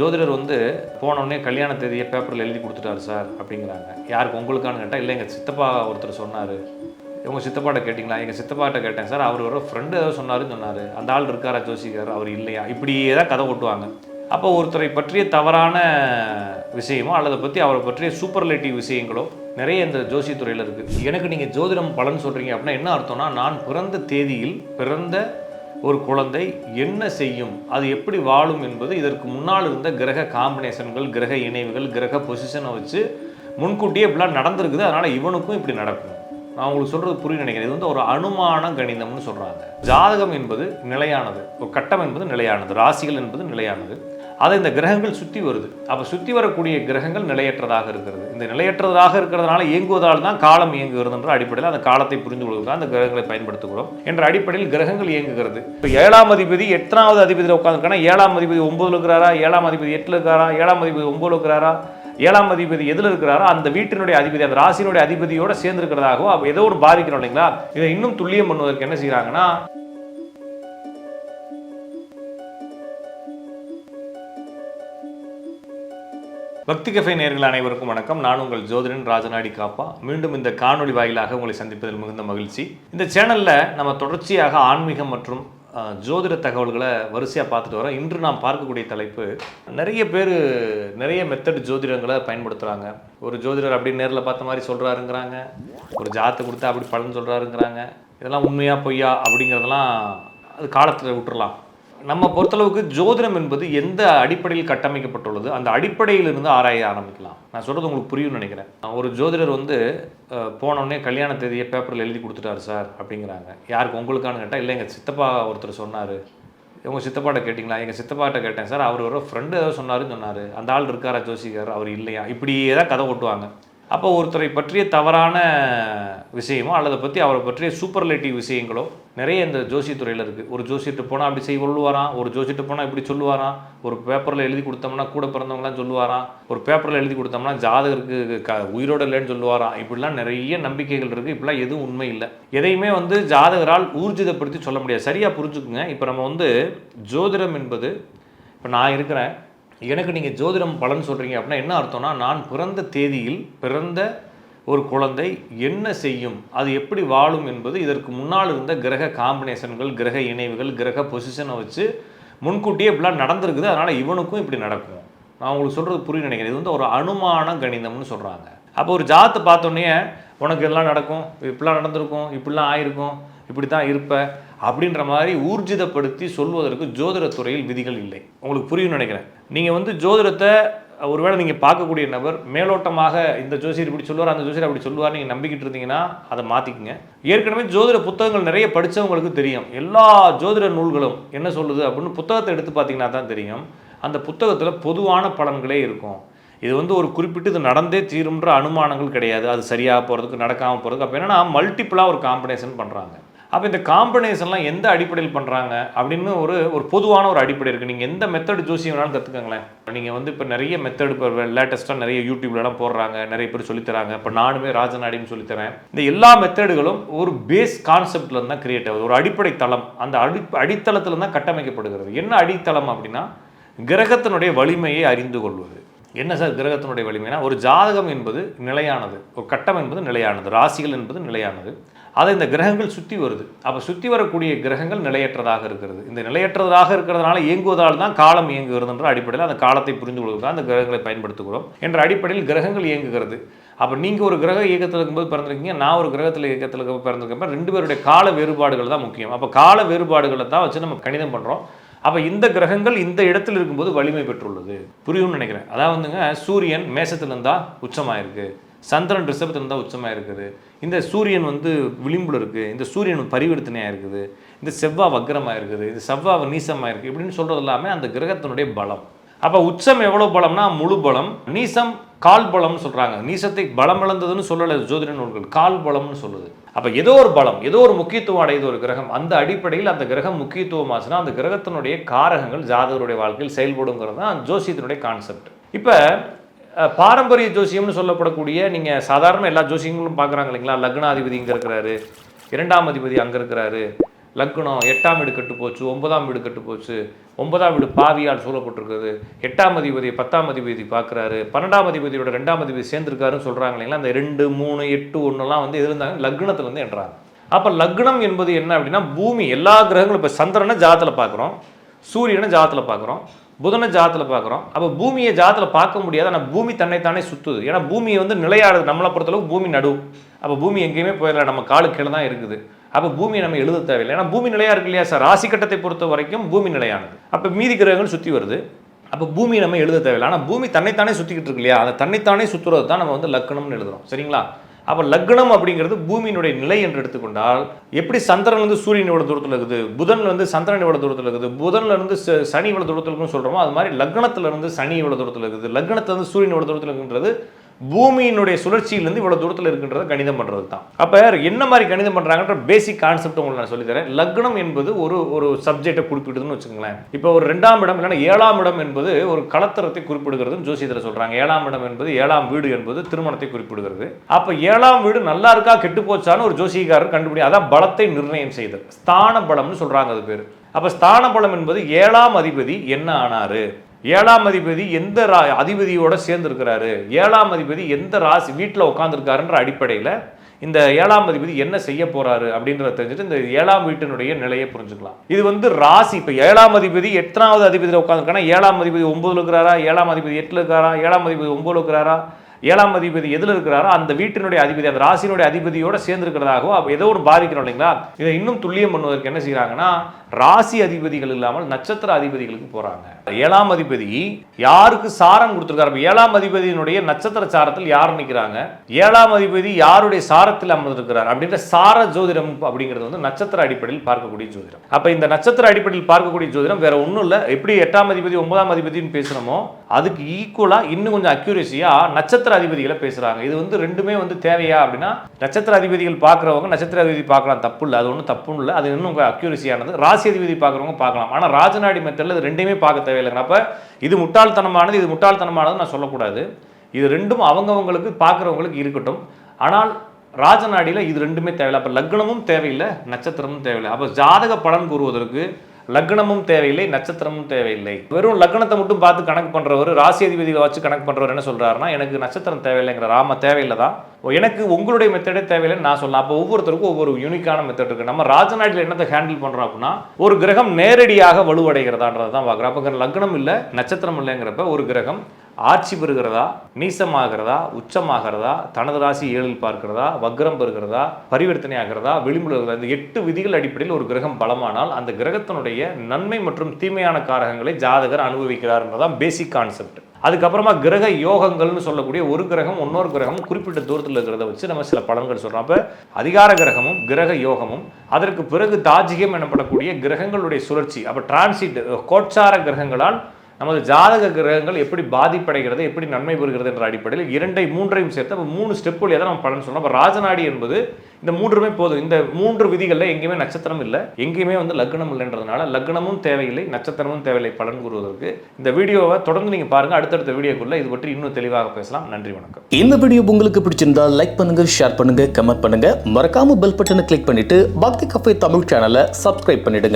ஜோதிடர் வந்து போனோடனே கல்யாண தேதியை பேப்பரில் எழுதி கொடுத்துட்டாரு சார் அப்படிங்கிறாங்க. யாருக்கு உங்களுக்கானு கேட்டால் இல்லை எங்கள் சித்தப்பா ஒருத்தர் சொன்னார். உங்கள் சித்தப்பாட்ட கேட்டிங்களா? எங்கள் சித்தப்பாட்ட கேட்டேன் சார். அவர் ஒரு ஃப்ரெண்டு ஏதோ சொன்னாருன்னு சொன்னார். அந்த ஆள் இருக்காரா ஜோசிக்கார் அவர் இல்லையா? இப்படியே தான் கதை ஓட்டுவாங்க. அப்போ ஒருத்தரை பற்றிய தவறான விஷயமோ அல்லது பற்றி அவரை பற்றிய சூப்பர்லேட்டிவ் விஷயங்களோ நிறைய இந்த ஜோசியத்துறையில் இருக்குது எனக்கு நீங்கள் ஜோதிடம் பலன் சொல்கிறீங்க அப்படின்னா என்ன அர்த்தம்னா நான் பிறந்த தேதியில் பிறந்த ஒரு குழந்தை என்ன செய்யும்? அது எப்படி வாழும் என்பது இதற்கு முன்னால் இருந்த கிரக காம்பினேஷன்கள் கிரக இணைவுகள் கிரக பொசிஷனை வச்சு முன்கூட்டியே இப்படிலாம் நடந்திருக்குது. அதனால் இவனுக்கும் இப்படி நடக்கும். நான் உங்களுக்கு சொல்கிறது புரிய நினைக்கிறேன். இது வந்து ஒரு அனுமான கணிதம்னு சொல்கிறாங்க ஜாதகம் என்பது நிலையானது. ஒரு கட்டம் என்பது நிலையானது. ராசிகள் என்பது நிலையானது. அதை இந்த கிரகங்கள் சுற்றி வருது. அப்போ சுற்றி வரக்கூடிய கிரகங்கள் நிலையற்றதாக இருக்கிறது. இந்த நிலையற்றதாக இருக்கிறதுனால இயங்குவதால் தான் காலம் இயங்குகிறதுன்ற அடிப்படையில் அந்த காலத்தை புரிந்து கொள்வதற்காக அந்த கிரகங்களை பயன்படுத்துகிறோம் என்ற அடிப்படையில் கிரகங்கள் இயங்குகிறது. இப்போ ஏழாம் அதிபதி எத்தனாவது அதிபதியில் உட்காந்துருக்கானா ஏழாம் அதிபதி ஒன்பதுல இருக்கிறாரா? ஏழாம் அதிபதி எட்டில் இருக்காரா ஏழாம் அதிபதி ஒன்பதுல இருக்கிறாரா? ஏழாம் அதிபதி எதில் இருக்கிறாரோ அந்த வீட்டினுடைய அதிபதி அந்த ராசியினுடைய அதிபதியோட சேர்ந்து இருக்கிறதாகவோ அப்போ ஏதோ ஒரு பாதிக்கணும் இல்லைங்களா? இதை இன்னும் துல்லியம் பண்ணுவதற்கு என்ன செய்கிறாங்கன்னா பக்தி கஃபே நேர்கள் அனைவருக்கும் வணக்கம். நான் உங்கள் ஜோதிடன் ராஜநாடி காப்பா. மீண்டும் இந்த காணொலி வாயிலாக உங்களை சந்திப்பதில் மிகுந்த மகிழ்ச்சி. இந்த சேனலில் நம்ம தொடர்ச்சியாக ஆன்மீகம் மற்றும் ஜோதிட தகவல்களை வரிசையாக பார்த்துட்டு வரோம். இன்று நாம் பார்க்கக்கூடிய தலைப்பு நிறைய பேர் நிறைய மெத்தட் ஜோதிடங்களை பயன்படுத்துகிறாங்க ஒரு ஜோதிடர் அப்படி நேரில் பார்த்த மாதிரி சொல்கிறாருங்கிறாங்க ஒரு ஜாத்தை கொடுத்தா அப்படி பலன் சொல்கிறாருங்கிறாங்க இதெல்லாம் உண்மையாக பொய்யா அப்படிங்கிறதெல்லாம் அது காலத்தில் விட்டுறலாம். நம்ம பொறுத்தளவுக்கு ஜோதிடம் என்பது எந்த அடிப்படையில் கட்டமைக்கப்பட்டுள்ளது அந்த அடிப்படையிலிருந்து ஆராய ஆரம்பிக்கலாம். நான் சொல்கிறது உங்களுக்கு புரியும்னு நினைக்கிறேன். ஒரு ஜோதிடர் வந்து போனோடனே கல்யாண தேதியை பேப்பரில் எழுதி கொடுத்துட்டாரு சார் அப்படிங்கிறாங்க. யாருக்கு உங்களுக்கானு கேட்டால் இல்லை எங்கள் சித்தப்பா ஒருத்தர் சொன்னார். உங்கள் சித்தப்பாட்ட கேட்டிங்களா? எங்கள் சித்தப்பாட்ட கேட்டேன் சார். அவர் ஒரு ஃப்ரெண்டு ஏதோ சொன்னாருன்னு சொன்னார். அந்த ஆள் இருக்காரா ஜோசிக்கார் அவர் இல்லையா? இப்படியே தான் கதை ஓட்டுவாங்க. அப்போ ஒருத்தரை பற்றிய தவறான விஷயமோ அல்லது பற்றி அவரை பற்றிய சூப்பர்லேட்டிவ் விஷயங்களோ நிறைய இந்த ஜோசியத்துறையில் இருக்குது ஒரு ஜோசிட்டு போனால் அப்படி செய்ய சொல்லுவாராம் ஒரு ஜோசிட்டு போனால் இப்படி சொல்லுவாராம் ஒரு பேப்பரில் எழுதி கொடுத்தோம்னா கூட பிறந்தவங்களாம் சொல்லுவாராம் ஒரு பேப்பரில் எழுதி கொடுத்தோம்னா ஜாதகருக்கு க உயிரோட இல்லைன்னு சொல்லுவாராம். இப்படிலாம் நிறைய நம்பிக்கைகள் இருக்குது இப்படிலாம் எதுவும் உண்மை இல்லை. எதையுமே வந்து ஜாதகரால் ஊர்ஜிதப்படுத்தி சொல்ல முடியாது. சரியாக புரிஞ்சுக்குங்க. இப்போ நம்ம வந்து ஜோதிடம் என்பது இப்போ நான் இருக்கிறேன். எனக்கு நீங்கள் ஜோதிடம் பலன் சொல்கிறீங்க அப்படின்னா என்ன அர்த்தம்னா நான் பிறந்த தேதியில் பிறந்த ஒரு குழந்தை என்ன செய்யும்? அது எப்படி வாழும் என்பது இதற்கு முன்னால் இருந்த கிரக காம்பினேஷன்கள் கிரக இணைவுகள் கிரக பொசிஷனை வச்சு முன்கூட்டியே இப்படிலாம் நடந்திருக்குது. அதனால் இவனுக்கும் இப்படி நடக்கும். நான் உங்களுக்கு சொல்கிறது புரிய நினைக்கிறேன். இது வந்து ஒரு அனுமான கணிதம்னு சொல்கிறாங்க அப்போ ஒரு ஜாத்தை பார்த்தோன்னே உனக்கு எல்லாம் நடக்கும். இப்படிலாம் நடந்திருக்கும். இப்படிலாம் ஆயிருக்கும். இப்படி தான் இருப்பேன் அப்படின்ற மாதிரி ஊர்ஜிதப்படுத்தி சொல்வதற்கு ஜோதிடத்துறையில் விதிகள் இல்லை. உங்களுக்கு புரியும் நினைக்கிறேன். நீங்கள் வந்து ஜோதிடத்தை ஒருவேளை நீங்கள் பார்க்கக்கூடிய நபர் மேலோட்டமாக இந்த ஜோசியர் இப்படி சொல்லுவார் அந்த ஜோசியர் அப்படி சொல்லுவார் நீங்கள் நம்பிக்கிட்டு இருந்தீங்கன்னா அதை மாற்றிக்கங்க ஏற்கனவே ஜோதிட புத்தகங்கள் நிறைய படித்தவங்களுக்கு தெரியும். எல்லா ஜோதிட நூல்களும் என்ன சொல்லுது அப்படின்னு புத்தகத்தை எடுத்து பார்த்தீங்கன்னா தான் தெரியும். அந்த புத்தகத்தில் பொதுவான பலன்களே இருக்கும். இது வந்து ஒரு குறிப்பிட்டு இது நடந்தே தீரும்ன்ற அனுமானங்கள் கிடையாது. அது சரியாக போகிறதுக்கு நடக்காமல் போகிறதுக்கு அப்போ என்னன்னா மல்டிப்புளாக ஒரு காம்பினேஷன் பண்ணுறாங்க அப்போ இந்த காம்பினேஷன்லாம் எந்த அடிப்படையில் பண்ணுறாங்க அப்படின்னு ஒரு ஒரு பொதுவான ஒரு அடிப்படை இருக்குது நீங்கள் எந்த மெத்தட் ஜோசியம் வேணாலும் கற்றுக்கங்களேன் நீங்கள் வந்து இப்போ நிறைய மெத்தட் இப்போ லேட்டஸ்ட்டாக நிறைய யூடியூப்லலாம் போடுறாங்க. நிறைய பேர் சொல்லித்தராங்க இப்போ நானுமே ராஜநாடின்னு சொல்லித்தரேன் இந்த எல்லா மெத்தடுகளும் ஒரு பேஸ் கான்செப்டில் தான் கிரியேட் ஆகுது. ஒரு அடிப்படை தளம். அந்த அடி அடித்தளத்தில் தான் கட்டமைக்கப்படுகிறது என்ன அடித்தளம் அப்படின்னா கிரகத்தினுடைய வலிமையை அறிந்து கொள்வது. என்ன சார் கிரகத்தினுடைய வலிமைனா ஒரு ஜாதகம் என்பது நிலையானது. ஒரு கட்டம் என்பது நிலையானது. ராசிகள் என்பது நிலையானது. அதை இந்த கிரகங்கள் சுற்றி வருது. அப்போ சுற்றி வரக்கூடிய கிரகங்கள் நிலையற்றதாக இருக்கிறது. இந்த நிலையற்றதாக இருக்கிறதுனால இயங்குவதால் தான் காலம் இயங்குகிறதுன்ற அடிப்படையில் அந்த காலத்தை புரிந்து கொள்வதற்காக அந்த கிரகங்களை பயன்படுத்துகிறோம் என்ற அடிப்படையில் கிரகங்கள் இயங்குகிறது. அப்போ நீங்கள் ஒரு கிரக இயக்கத்தில் இருக்கும்போது பிறந்திருக்கீங்க நான் ஒரு கிரகத்தில் இயக்கத்தில் இருக்க பிறந்திருக்கப்ப ரெண்டு பேருடைய கால வேறுபாடுகள் தான் முக்கியம். அப்போ கால வேறுபாடுகளை தான் வச்சு நம்ம கணிதம் பண்ணுறோம் அப்போ இந்த கிரகங்கள் இந்த இடத்துல இருக்கும்போது வலிமை பெற்றுள்ளது. புரியும்னு நினைக்கிறேன். அதாவது வந்துங்க சூரியன் மேசத்துல உச்சமாக உச்சமாயிருக்கு. சந்திரன் ரிஷபத்தில் இருந்தால் உச்சமாக இருக்குது. இந்த சூரியன் வந்து விளிம்புல இருக்குது இந்த சூரியன் பரிவர்த்தனையாக இருக்குது. இந்த செவ்வாய் வக்ரமாக இருக்குது. இந்த செவ்வாய் நீசமாக இருக்குது இப்படின்னு சொல்கிறது எல்லாமே அந்த கிரகத்தினுடைய பலம். அப்போ உச்சம் எவ்வளோ பலம்னா முழு பலம். நீசம் கால் பலம்னு சொல்கிறாங்க நீசத்தை பலம் இழந்ததுன்னு சொல்லலை ஜோதிட நூல்கள். கால் பலம்னு சொல்லுது. அப்போ ஏதோ ஒரு பலம் ஏதோ ஒரு முக்கியத்துவம் அடையுது ஒரு கிரகம் அந்த அடிப்படையில் அந்த கிரகம் முக்கியத்துவமாச்சுன்னா அந்த கிரகத்தினுடைய காரகங்கள் ஜாதகருடைய வாழ்க்கையில் செயல்படுங்கிறது தான் ஜோசியத்தினுடைய கான்செப்ட் இப்போ பாரம்பரிய ஜோசியம்னு சொல்லப்படக்கூடிய நீங்கள் சாதாரண எல்லா ஜோசியங்களும் பார்க்குறாங்க இல்லைங்களா? லக்னாதிபதி இங்கே இருக்கிறாரு இரண்டாம் அதிபதி அங்கே இருக்கிறாரு லக்னம் எட்டாம் வீடு கட்டு போச்சு ஒன்பதாம் வீடு கட்டு போச்சு ஒன்பதாம் வீடு பாவியால் சூழப்பட்டிருக்குது எட்டாம் அதிபதி பத்தாம் அதிபதி பார்க்குறாரு பன்னெண்டாம் அதிபதியோட ரெண்டாம் அதிபதி சேர்ந்துருக்காருன்னு சொல்கிறாங்க இல்லைங்களா? அந்த ரெண்டு மூணு எட்டு ஒன்றுலாம் வந்து எது இருந்தாங்க லக்னத்தில் வந்து என்றாங்க. அப்போ லக்னம் என்பது என்ன அப்படின்னா பூமி எல்லா கிரகங்களும் இப்போ சந்திரனை ஜாதத்தில் பார்க்குறோம் சூரியனை ஜாதத்தில் பார்க்குறோம் புதனை ஜாதத்தில் பார்க்குறோம். அப்போ பூமியை ஜாதத்தில் பார்க்க முடியாது ஆனால் பூமி தன்னைத்தானே சுற்றுது ஏன்னா பூமியை வந்து நிலையாடுது. நம்மளை பொறுத்தளவுக்கு பூமி நடு. அப்போ பூமி எங்கேயுமே போயிடல. நம்ம காலு கீழே தான் இருக்குது. அப்போ பூமியை நம்ம எழுத தேவையில்லை. ஏன்னா பூமி நிலையாக இருக்கு இல்லையா சார்? ராசி கட்டத்தை பொறுத்த வரைக்கும் பூமி நிலையானது. அப்போ மீதி கிரகங்கள் சுற்றி வருது. அப்போ பூமியை நம்ம எழுத தேவையில்லை. ஆனால் பூமி தன்னைத்தானே சுற்றிக்கிட்டு இருக்கு இல்லையா? அதை தன்னைத்தானே சுற்றுறது தான் நம்ம வந்து லக்கணம்னு எழுதுகிறோம் சரிங்களா? அப்போ லக்னம் அப்படிங்கிறது பூமியினுடைய நிலை என்று எடுத்துக்கொண்டால் எப்படி சந்திரன் வந்து சூரியன் இவ்வளோ தூரத்தில் இருக்குது புதன்லேருந்து சந்திரன் இவ்வளோ தூரத்தில் இருக்குது புதன்ல இருந்து சனி இவ்வளோ தூரத்தில் இருக்குன்னு சொல்கிறோமோ அது மாதிரி லக்னத்துல இருந்து சனி இவ்வளோ தூரத்தில் இருக்குது லக்னத்துல இருந்து சூரியன் இவ்வளோ தூரத்தில் இருக்குன்றது பூமியினுடைய சுழற்சியிலிருந்து இவ்வளோ தூரத்தில் இருக்கின்றத கணிதம் பண்ணுறது தான் அப்போ என்ன மாதிரி கணிதம் பண்ணுறாங்கன்ற பேசிக் கான்செப்ட் உங்களுக்கு நான் சொல்லித்தரேன் லக்னம் என்பது ஒரு ஒரு சப்ஜெக்டை குறிப்பிடுதுன்னு வச்சுக்கோங்களேன். இப்போ ஒரு ரெண்டாம் இடம் இல்லைன்னா ஏழாம் இடம் என்பது ஒரு கலத்தரத்தை குறிப்பிடுகிறதுன்னு ஜோசியத்தில் சொல்கிறாங்க ஏழாம் இடம் என்பது ஏழாம் வீடு என்பது திருமணத்தை குறிப்பிடுகிறது. அப்போ ஏழாம் வீடு நல்லா இருக்கா கெட்டு போச்சான்னு ஒரு ஜோசியக்காரர் கண்டுபிடி அதான் பலத்தை நிர்ணயம் செய்தல் ஸ்தான பலம்னு சொல்கிறாங்க அது பேர். அப்போ ஸ்தான பலம் என்பது ஏழாம் அதிபதி என்ன ஆனாரு? ஏழாம் அதிபதி எந்த ரா அதிபதியோட சேர்ந்துருக்கிறாரு? ஏழாம் அதிபதி எந்த ராசி வீட்டில் உட்காந்துருக்காருன்ற அடிப்படையில் இந்த ஏழாம் அதிபதி என்ன செய்ய போறாரு அப்படின்றத தெரிஞ்சுட்டு இந்த ஏழாம் வீட்டினுடைய நிலையை புரிஞ்சுக்கலாம். இது வந்து ராசி. இப்போ ஏழாம் அதிபதி எத்தனாவது அதிபதியில் உட்காந்துருக்கானா ஏழாம் அதிபதி ஒன்பதுல இருக்கிறாரா? ஏழாம் அதிபதி எட்டுல இருக்காரா ஏழாம் அதிபதி ஒன்பதுல இருக்கிறாரா? ஏழாம் அதிபதி எதில் இருக்கிறாரோ அந்த வீட்டினுடைய அதிபதி அந்த ராசியினுடைய அதிபதியோட சேர்ந்திருக்கிறதாகவோ அப்போ ஏதோ ஒரு பாதிக்கணும் இல்லைங்களா? இதை இன்னும் துல்லியம் பண்ணுவதற்கு என்ன செய்கிறாங்கன்னா ராசி அதிபதிகள் இல்லாமல் நட்சத்திர அதிபதிகளுக்கு போறாங்க. ஏழாம் அதிபதி யாருக்கு சாரம் கொடுத்துருக்காரு? ஏழாம் அதிபதியினுடைய நட்சத்திர சாரத்தில் யார் நிற்கிறாங்க ஏழாம் அதிபதி யாருடைய சாரத்தில் அமர்ந்திருக்கிறார்? அப்படின்ற சார ஜோதிடம் அப்படிங்கிறது வந்து நட்சத்திர அடிப்படையில் பார்க்கக்கூடிய ஜோதிடம். அப்ப இந்த நட்சத்திர அடிப்படையில் பார்க்கக்கூடிய ஜோதிடம் வேற ஒன்றும் இல்லை. எப்படி எட்டாம் அதிபதி ஒன்பதாம் அதிபதினு பேசுகிறோமோ அதுக்கு ஈக்குவலா இன்னும் கொஞ்சம் அக்யூரேசியா நட்சத்திர அதிபதிகளை பேசுறாங்க. இது வந்து ரெண்டுமே வந்து தேவையா அப்படின்னா நட்சத்திர அதிபதிகள் பார்க்குறவங்க நட்சத்திர அதிபதி பார்க்கலாம். தப்பு இல்லை அது ஒன்றும் தப்பும் இல்லை. அது இன்னும் அக்யூரேசியானது ராசி அதிபதி பார்க்குறவங்க பார்க்கலாம். ஆனால் ராஜநாடி மெத்தடில் இது ரெண்டையுமே பார்க்க தேவையில்லைங்க அப்போ இது முட்டாள்தனமானது இது முட்டாள்தனமானது நான் சொல்லக்கூடாது. இது ரெண்டும் அவங்கவங்களுக்கு பார்க்குறவங்களுக்கு இருக்கட்டும். ஆனால் ராஜநாடியில் இது ரெண்டுமே தேவையில்லை. அப்போ லக்னமும் தேவையில்லை நட்சத்திரமும் தேவையில்லை. அப்போ ஜாதக பலன் கூறுவதற்கு லக்னமும் தேவையில்லை நட்சத்திரமும் தேவையில்லை. வெறும் லக்னத்தை மட்டும் பார்த்து கணக்கு பண்ணுறவர் ராசி அதிபதிகளை வச்சு கணக்கு பண்ணுறவர் என்ன சொல்கிறாருன்னா எனக்கு நட்சத்திரம் தேவையில்லைங்கிற ராம தேவையில்லை தான் எனக்கு உங்களுடைய மெத்தடே தேவையில்லைன்னு நான் சொல்லலாம். அப்போ ஒவ்வொருத்தருக்கும் ஒவ்வொரு யூனிக்கான மெத்தட் இருக்கு. நம்ம ராஜநாட்டில் என்னத்தை ஹேண்டில் பண்ணுறோம் அப்படின்னா ஒரு கிரகம் நேரடியாக வலுவடைகிறதான்றதை தான் பார்க்குறோம். அப்போ லக்னம் இல்லை நட்சத்திரம் இல்லைங்கிறப்ப ஒரு கிரகம் ஆட்சி பெறுகிறதா நீசமாகிறதா உச்சமாகிறதா தனது ராசி ஏழில் பார்க்கிறதா வக்ரம் பெறுகிறதா பரிவர்த்தனை ஆகிறதா வெளிமுழுகிறதா இந்த எட்டு விதிகள் அடிப்படையில் ஒரு கிரகம் பலமானால் அந்த கிரகத்தினுடைய நன்மை மற்றும் தீமையான காரகங்களை ஜாதகர் அனுபவிக்கிறார்ன்றதான் பேசிக் கான்செப்ட் அதுக்கப்புறமா கிரக யோகங்கள்னு சொல்லக்கூடிய ஒரு கிரகம் இன்னொரு கிரகம் குறிப்பிட்ட தூரத்தில் இருக்கிறத வச்சு நம்ம சில பலன்கள் சொல்கிறோம் அப்போ அதிகார கிரகமும் கிரக யோகமும் அதற்கு பிறகு தாஜிகம் எனப்படக்கூடிய கிரகங்களுடைய சுழற்சி அப்போ டிரான்சிட் கோட்சார கிரகங்களால் நமது ஜாதக கிரகங்கள் எப்படி பாதிப்படைகிறது எப்படி நன்மை பெறுகிறது என்ற அடிப்படையில் இரண்டை மூன்றையும் சேர்த்து அப்போ மூணு ஸ்டெப் வழியாக தான் நம்ம பலன் சொன்னோம் அப்போ ராஜநாடி என்பது இந்த மூன்றுமே போதும். இந்த மூன்று விதிகளில் எங்கேயுமே நட்சத்திரம் இல்லை. எங்கேயுமே வந்து லக்னம் இல்லைன்றதுனால லக்னமும் தேவையில்லை நட்சத்திரமும் தேவையில்லை பலன் கூறுவதற்கு. இந்த வீடியோவை தொடர்ந்து நீங்கள் பாருங்கள் அடுத்தடுத்த வீடியோக்குள்ளே இது பற்றி இன்னும் தெளிவாக பேசலாம். நன்றி வணக்கம். இந்த வீடியோ உங்களுக்கு பிடிச்சிருந்தா லைக் பண்ணுங்க ஷேர் பண்ணுங்க கமெண்ட் பண்ணுங்க. மறக்காம பெல் பட்டனை கிளிக் பண்ணிட்டு பக்தி கஃபே தமிழ் சேனலை சப்ஸ்கிரைப் பண்ணிடுங்க.